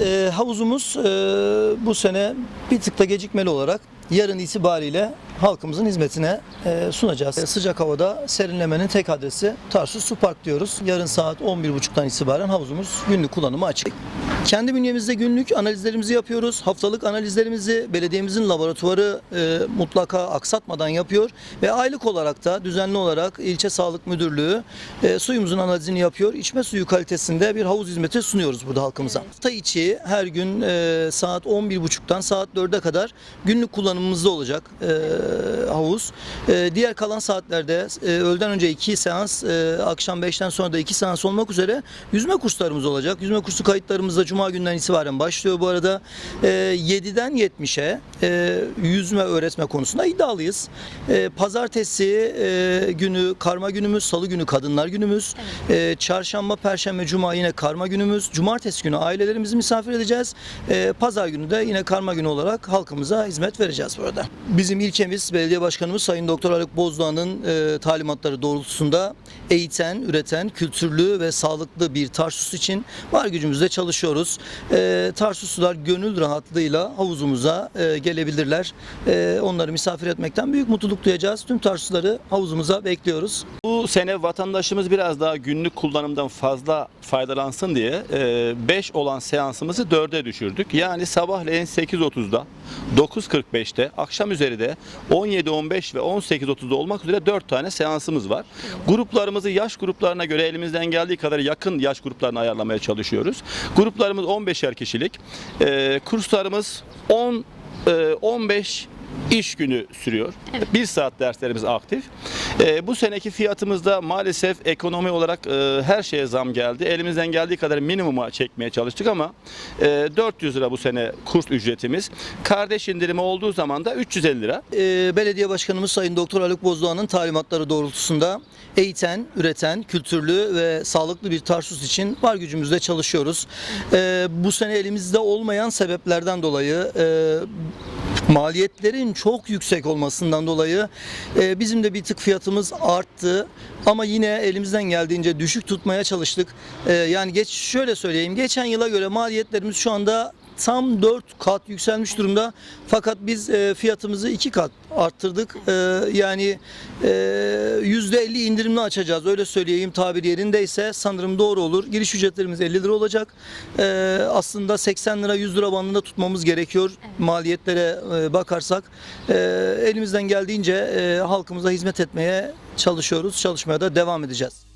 e, havuzumuz e, bu sene bir tık da gecikmeli olarak yarın itibariyle halkımızın hizmetine e, sunacağız. E, sıcak havada serinlemenin tek adresi Tarsus Su Park diyoruz. Yarın saat 11.30'dan itibaren havuzumuz günlük kullanıma açık. Kendi bünyemizde günlük analizlerimizi yapıyoruz. Haftalık analizlerimizi belediyemizin laboratuvarı e, mutlaka aksatmadan yapıyor ve aylık olarak da düzenli olarak ilçe sağlık müdürlüğü e, suyumuzun analizini yapıyor. İçme suyu kalitesinde bir havuz hizmeti sunuyoruz burada halkımıza. Hafta içi her gün e, saat 11.30'dan saat 4'e kadar günlük kullanımımızda olacak e, havuz. E, diğer kalan saatlerde e, öğleden önce 2 seans, e, akşam 5'ten sonra da 2 seans olmak üzere yüzme kurslarımız olacak. Yüzme kursu kayıtlarımız da Cuma günden itibaren başlıyor bu arada. E, 7'den 70'e e, yüzme öğretme konusunda iddialıyız. E, pazartesi e, günü karma günümüz, salı günü kadınlar günümüz, e, çarşamba, perşembe, cuma yine karma günümüz, cumartesi günü ailelerimizi misafir edeceğiz. E, pazar günü de yine karma günü olarak halkımıza hizmet vereceğiz burada. Bizim ilçemiz belediye başkanımız Sayın Doktor Haluk Bozdoğan'ın e, talimatları doğrultusunda eğiten, üreten, kültürlü ve sağlıklı bir Tarsus için var gücümüzle çalışıyoruz. E, Tarsuslular gönül rahatlığıyla havuzumuza e, gelebilirler. E, onları misafir etmekten büyük mutluluk duyacağız. Tüm Tarsusları havuzumuza bekliyoruz. Bu sene vatandaşımız biraz daha günlük kullanımdan fazla faydalansın diye 5 olan seansımızı 4'e düşürdük. Yani sabahleyin 8.30'da, 9.45'te, akşam üzeri de 17.15 ve 18.30'da olmak üzere 4 tane seansımız var. Gruplarımızı yaş gruplarına göre elimizden geldiği kadar yakın yaş gruplarına ayarlamaya çalışıyoruz. Gruplarımız 15'er kişilik. Ee, kurslarımız 10 e, 15 iş günü sürüyor. Bir saat derslerimiz aktif. Ee, bu seneki fiyatımızda maalesef ekonomi olarak e, her şeye zam geldi. Elimizden geldiği kadar minimuma çekmeye çalıştık ama e, 400 lira bu sene kurs ücretimiz. Kardeş indirimi olduğu zaman da 350 lira. E, belediye başkanımız Sayın Doktor Haluk Bozdoğan'ın talimatları doğrultusunda eğiten, üreten, kültürlü ve sağlıklı bir Tarsus için var gücümüzle çalışıyoruz. E, bu sene elimizde olmayan sebeplerden dolayı e, maliyetlerin çok yüksek olmasından dolayı e, bizim de bir tık fiyatımız arttı ama yine elimizden geldiğince düşük tutmaya çalıştık. E, yani geç şöyle söyleyeyim geçen yıla göre maliyetlerimiz şu anda tam 4 kat yükselmiş durumda. Fakat biz e, fiyatımızı 2 kat arttırdık. E, yani e, %50 indirimli açacağız. Öyle söyleyeyim tabir yerindeyse sanırım doğru olur. Giriş ücretlerimiz 50 lira olacak. E, aslında 80 lira 100 lira bandında tutmamız gerekiyor. Maliyetlere e, bakarsak e, elimizden geldiğince e, halkımıza hizmet etmeye çalışıyoruz. Çalışmaya da devam edeceğiz.